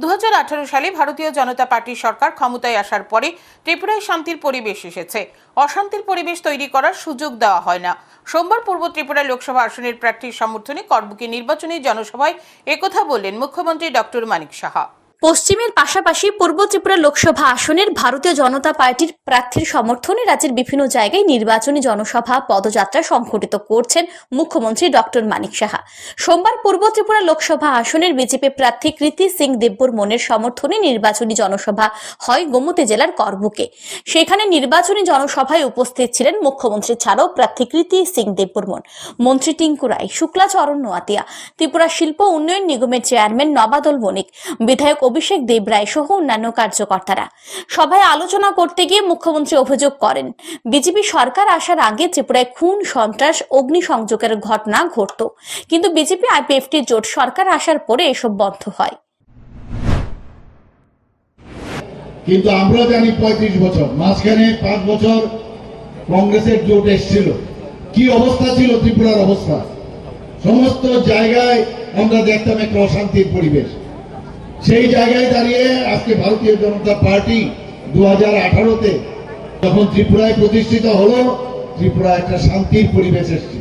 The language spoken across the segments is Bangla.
দু হাজার আঠারো সালে ভারতীয় জনতা পার্টির সরকার ক্ষমতায় আসার পরে ত্রিপুরায় শান্তির পরিবেশ এসেছে। অশান্তির পরিবেশ তৈরি করার সুযোগ দেওয়া হয় না। সোমবার পূর্ব ত্রিপুরা লোকসভা আসনের প্রার্থীর সমর্থনে করবুকে নির্বাচনী জনসভায় একথা বললেন মুখ্যমন্ত্রী ডক্টর মানিক সাহা। পশ্চিমের পাশাপাশি পূর্ব ত্রিপুরা লোকসভা আসনের ভারতীয় জনতা পার্টির প্রার্থীর সমর্থনে রাজ্যের বিভিন্ন জায়গায় নির্বাচনী জনসভা পদযাত্রা সংঘটিত করছেন মুখ্যমন্ত্রী ডক্টর মানিক সাহা। সোমবার পূর্ব ত্রিপুরা লোকসভা আসনের বিজেপি প্রার্থী কৃতি সিং দেব্বর মনের সমর্থনে নির্বাচনী জনসভা হয় গোমতী জেলার করবুকে। সেখানে নির্বাচনী জনসভায় উপস্থিত ছিলেন মুখ্যমন্ত্রী ছাড়াও প্রার্থী কৃতি সিং দেববর্মন মন্ত্রী টিঙ্কু রায় শুক্লাচরণ নোয়াতিয়া, ত্রিপুরা শিল্প উন্নয়ন নিগমের চেয়ারম্যান নবাদল বণিক বিধায়ক অভিষেক দেবরায় সহ অন্যান্য কার্যকর্তারা। সভায় আলোচনা করতে গিয়ে মুখ্যমন্ত্রী অভিযোগ করেন, বিজেপি সরকার আসার আগে ত্রিপুরায় খুন, সন্ত্রাস, অগ্নিসংযোগের ঘটনা ঘটত। কিন্তু বিজেপি আইপিএফটি জোট সরকার আসার পরে এসব বন্ধ হয়। কিন্তু আমরা জানি পঁয়ত্রিশ বছর, মাঝখানে পাঁচ বছর কংগ্রেসের জোট এসেছিল। কি অবস্থা ছিল ত্রিপুরার অবস্থা? সমস্ত জায়গায় আমরা দেখতাম একটা অশান্তির পরিবেশ। সেই জায়গায় দাঁড়িয়ে আজকে ভারতীয় জনতা পার্টি দু হাজার আঠারোতে যখন ত্রিপুরায় প্রতিষ্ঠিত হলো ত্রিপুরা একটা শান্তির পরিবেশ এসছে।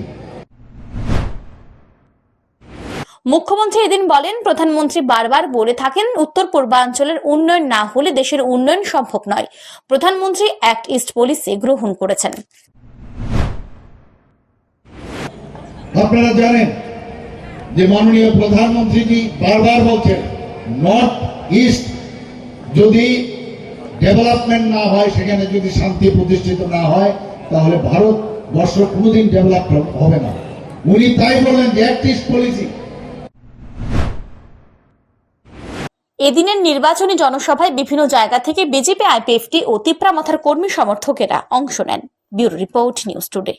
মুখ্যমন্ত্রী এদিন বলেন প্রধানমন্ত্রী বারবার বলে থাকেন উত্তর পূর্বাঞ্চলের উন্নয়ন না হলে দেশের উন্নয়ন সম্ভব নয়। প্রধানমন্ত্রী অ্যাক্ট ইস্ট পলিসি গ্রহণ করেছেন। আপনারা জানেন যে মাননীয় প্রধানমন্ত্রীজি বারবার বলছেন নর্থ ইস্ট যদি ডেভেলপমেন্ট না হয়, সেখানে যদি শান্তি প্রতিষ্ঠিত না হয়, তাহলে ভারত বর্ষ কোনোদিন ডেভেলপ হবে না। উনি তাই বলেন যে পলিসি এদিনের নির্বাচনী জনসভায় বিভিন্ন জায়গা থেকে বিজেপি, আইপিএফটি ও তিপ্রামথার কর্মী সমর্থকেরা অংশ নেন। Bureau report, news today.